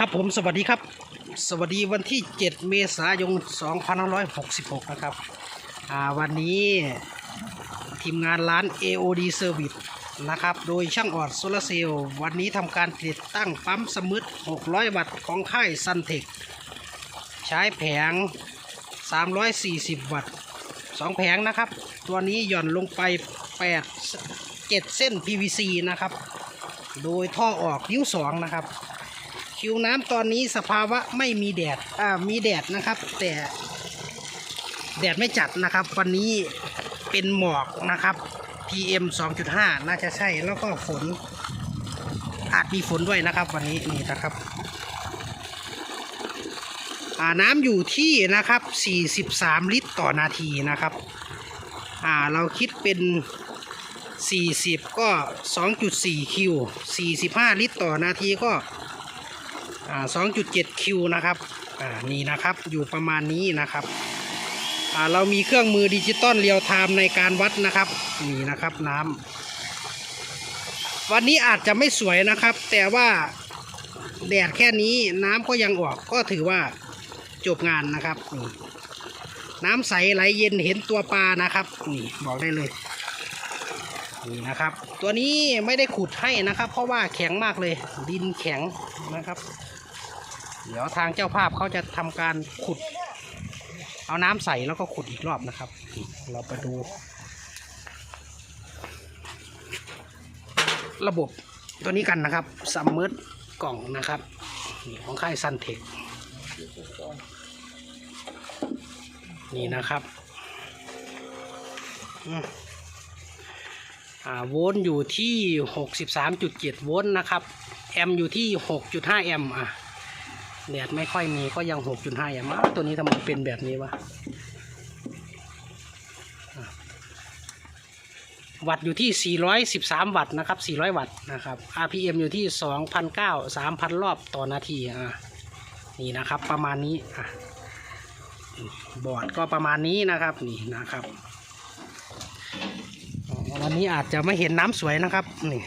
ครับผมสวัสดีครับ สวัสดีวันที่ 7 เมษายน 2566 นะครับวันนี้ทีมงานร้าน AOD Service นะครับ โดยช่างออดโซลาเซลล์วันนี้ทำการติดตั้งปั๊มสมุด600 วัตต์ของค่ายซันเทคใช้แผง 340 วัตต์ 2 แผงนะครับ ตัวนี้หย่อนลงไป 8 7 เส้น PVC นะครับ โดยท่อออกนิ้ว 2 นะครับ คิวน้ำตอนนี้สภาวะไม่มีแดดอ่ามีแดดนะครับ แต่แดดไม่จัดนะครับ วันนี้เป็นหมอกนะครับ PM 2.5 น่าจะใช่แล้วก็ฝน อาจมีฝนด้วยนะครับวันนี้นี่นะครับน้ำอยู่ที่นะครับ 43 ลิตรต่อนาทีนะครับเราคิดเป็น 40 ก็ 2.4 คิว 45 ลิตรต่อนาทีก็ อ่า2.7คิวนะครับอ่านี่นะครับอยู่ประมาณนี้นะครับอ่าเรามีเครื่องมือดิจิตอลเรียลไทม์ในการวัดนะครับนี่นะครับน้ำวันนี้อาจจะไม่สวยนะครับ แต่ว่าแดดแค่นี้น้ำก็ยังออกก็ถือว่าจบงานนะครับนี่น้ำใสไหลเย็นเห็นตัวปลานะครับนี่บอกได้เลย นี่นะครับ ตัวนี้ไม่ได้ขุดให้นะครับ เพราะว่าแข็งมากเลย ดินแข็งนะครับ เดี๋ยวทางเจ้าภาพเขาจะทำการขุด เอาน้ำใส่แล้วก็ขุดอีกรอบนะครับ เราไปดู ระบบตัวนี้กันนะครับซัมเมอร์กล่องนะครับของค่ายซันเทคนี่นะครับอืม โวลต์อยู่ที่ 63.7 โวลต์นะครับ แอมอยู่ที่ 6.5 แอมอะแดดไม่ค่อยมีก็ยัง 6.5อย่างมตัวนี้ทำไมเป็นแบบนี้วะวัตต์อยู่ที่ 413 วัตต์นะครับ 400 วัตต์นะครับ RPM อยู่ที่ 2,009 3,000 รอบต่อนาทีอะนี่นะครับประมาณนี้อะบอร์ดก็ประมาณนี้นะครับนี่นะครับ วันนี้อาจจะไม่เห็นน้ำสวยนะครับ นี่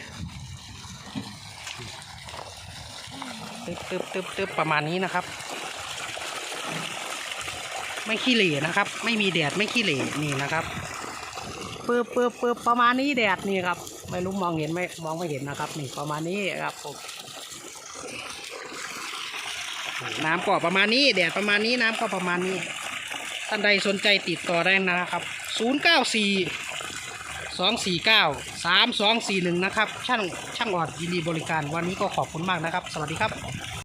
ตึ๊บตึ๊บตึ๊บตึ๊บประมาณนี้นะครับ ไม่ขี้เหร่นะครับ ไม่มีแดดไม่ขี้เหร่นี่นะครับปื๊บปื๊บปื๊บประมาณนี้แดดนี่ครับ ไม่รู้มองเห็นไหมมองไม่เห็นนะครับ นี่ประมาณนี้ครับผมน้ำก็ประมาณนี้แดดประมาณนี้น้ำก็ประมาณนี้ท่านใดสนใจติดต่อได้นะครับ 094 249 3241นะครับ ช่างช่างออดยินดีบริการวันนี้ก็ขอบคุณมากนะครับ สวัสดีครับ